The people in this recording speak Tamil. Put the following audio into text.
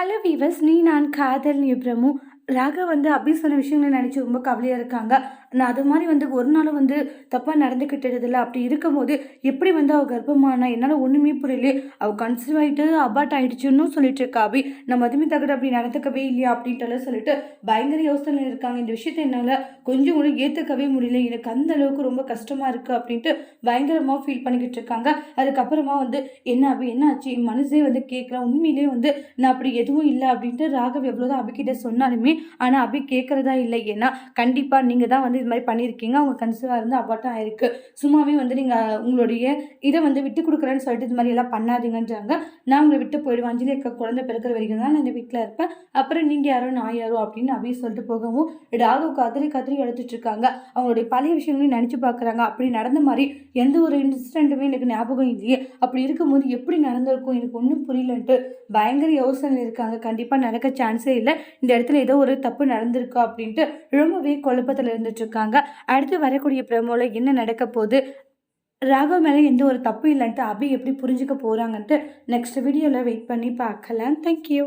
ஹலோ வீவர்ஸ் நீ நான் காதல் நிபுணமும் ராக வந்து அபி சொன்ன விஷயங்களை நினச்சி ரொம்ப கவலையாக இருக்காங்க. நான் அது மாதிரி வந்து ஒரு நாளும் வந்து தப்பாக நடந்துக்கிட்டதில்ல அப்படி இருக்கும்போது எப்படி வந்து அவள் கர்ப்பமானா என்னால் ஒன்றுமே புரியலையே. அவள் கன்சீவ் ஆகிட்டு அபார்ட் ஆகிடுச்சுன்னு சொல்லிட்டு இருக்கா அபி. நம்ம அதுமே தகுந்த அப்படி நடந்துக்கவே இல்லையா அப்படின்ட்டுலாம் சொல்லிட்டு பயங்கர யோசனை இருக்காங்க. இந்த விஷயத்தை என்னால் கொஞ்சம் கூட ஏற்றுக்கவே முடியல. எனக்கு அந்த அளவுக்கு ரொம்ப கஷ்டமாக இருக்குது அப்படின்ட்டு பயங்கரமாக ஃபீல் பண்ணிக்கிட்டு இருக்காங்க. அதுக்கப்புறமா வந்து என்ன அபி என்ன ஆச்சு? என் மனசே வந்து கேட்குறேன் உண்மையிலே வந்து நான் அப்படி எதுவும் இல்லை அப்படின்ட்டு ராகவ் எவ்வளோதான் அபிக்கிட்ட சொன்னாலுமே ஆனால் அபி கேட்குறதா இல்லை. ஏன்னா கண்டிப்பாக நீங்கள் தான் வந்து இது மாதிரி பண்ணியிருக்கீங்க. அவங்க கன்சீவாக இருந்து அபார்ட்டாக ஆயிருக்கு சும்மாவே வந்து நீங்கள் உங்களுடைய இதை வந்து விட்டு கொடுக்குறேன்னு சொல்லிட்டு இது மாதிரி எல்லாம் பண்ணாதீங்கன்றாங்க. நான் உங்களை விட்டு போயிடுவேன். அஞ்சலி இருக்க குழந்தை பிறக்கிற வரைக்கும் தான் நான் இந்த வீட்டில் இருப்பேன். அப்புறம் நீங்கள் யாரோ நான் யாரோ அப்படின்னு அபி சொல்லிட்டு போகவும் ராகு கதறி கதறி எடுத்துட்டு இருக்காங்க. அவங்களுடைய பழைய விஷயங்களையும் நினச்சி பார்க்குறாங்க அப்படி நடந்த மாதிரி எந்த ஒரு இன்சிடென்ட்டுமே எனக்கு ஞாபகம் இல்லையே. அப்படி இருக்கும்போது எப்படி நடந்திருக்கும்? எனக்கு ஒன்றும் புரியலன்ட்டு பயங்கர யோசனை இருக்காங்க. கண்டிப்பாக நடக்க சான்ஸே இல்லை. இந்த இடத்துல ஏதோ ஒரு தப்பு நடந்திருக்கா அப்படின்ட்டு ரொம்பவே குழப்பத்தில் இருந்துட்டு இருக்காங்க அடுத்து வரக்கூடிய பிரமோல என்ன நடக்க போகுது? ராகவ் மேலே எந்த ஒரு தப்பு இல்லைன்ட்டு அபி எப்படி புரிஞ்சுக்க போகிறாங்கன்ட்டு நெக்ஸ்ட் வீடியோவில் வெயிட் பண்ணி பார்க்கலாம். தேங்க்யூ